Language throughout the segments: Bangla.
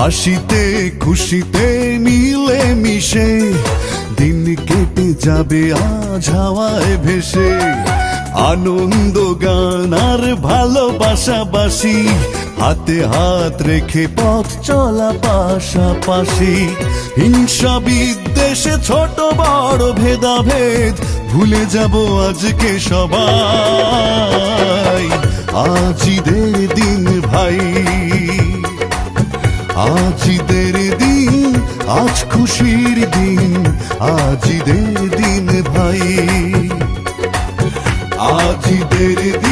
হাসিতে খুশিতে মিলে মিশে দিন কেটে যাবে আজ হাওয়ায় ভেসে। আনন্দ, গান আর ভালোবাসাবাসি হাতে হাত রেখে পথ চলা পাশাপাশি। হিংসা বিদ্বেষে, ছোট বড় ভেদাভেদ, ভুলে যাব আজকে সবাই। আজিদের দিন ভাই। আজিদের দিন আজ খুশির দিন আজিদের দিন ভাই। আজিদের দিন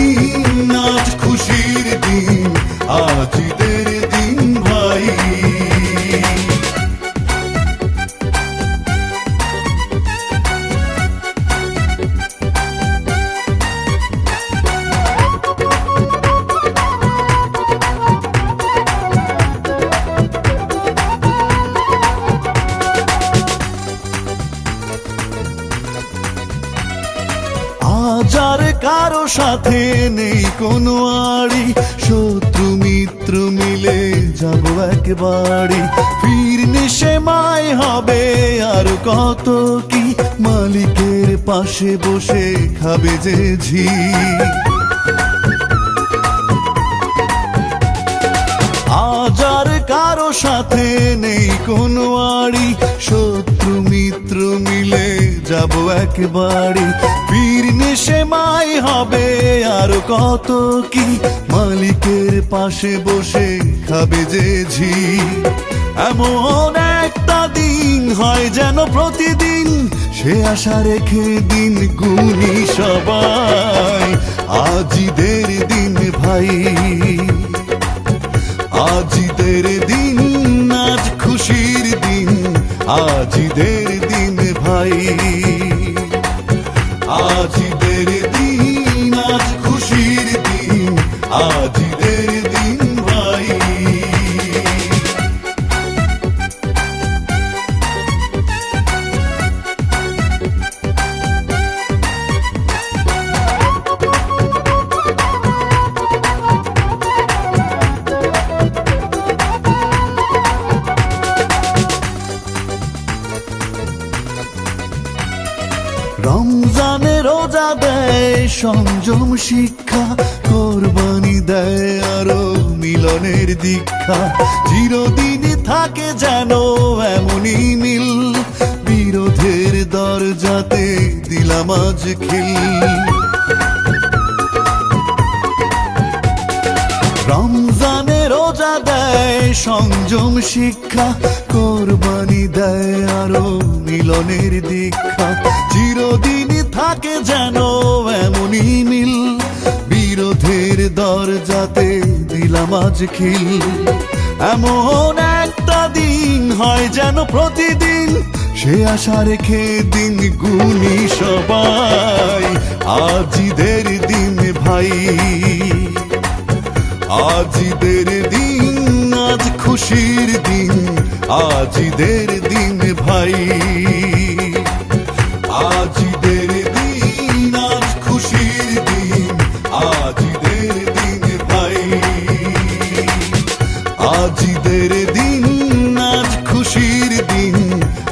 কারও সাথে নেই কোনো আড়ি। শত্রু মিত্র মিলে যাব একবারে ফিরনি সে মায় হবে আর কত কি? মালিকের পাশে বসে খাবে যে ঝি। আজ কারও সাথে নেই কোনো আড়ি। শত্রু মিত্র মিলে যাব একবারে মাই হবে আর কত কি? মালিকের পাশে বসে খাবে যে ঝি। এমন একটা দিন হয় যেন প্রতিদিন সে আশা রেখে দিন গুনি সবাই। আজিদের দিন ভাই, আজিদের দিন, আজ খুশির দিন, আজিদের দিন ভাই। আজিদের দিন আজ খুশির দিন আজিদের দিন ভাই। দেয় সংযম শিক্ষা, কোরবানি দেয় আরও মিলনের দীক্ষা। চিরদিন থাকে যেন এমনই মিল, বিরোধের দরজাতে দিলাম আজ খিল। রমজানে রোজা দেয় সংযম শিক্ষা, কোরবানি দেয় আরও মিলনের দীক্ষা। চিরদিন থাকে যেন এমনই মিল, বিরোধের দরজাতে দিলাম আজ খিল। এমন একটা দিন হয় যেন প্রতিদিন, সে আশা রেখে দিন গুনি সবাই। আজিদের দিন ভাই, আজিদের দিন আজ খুশির দিন, আজিদের দিন ভাই।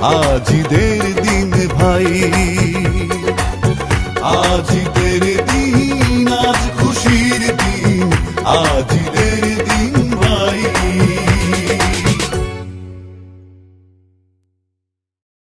আজদের দিন ভাই আজদের দিন আজ খুশির দিন আজ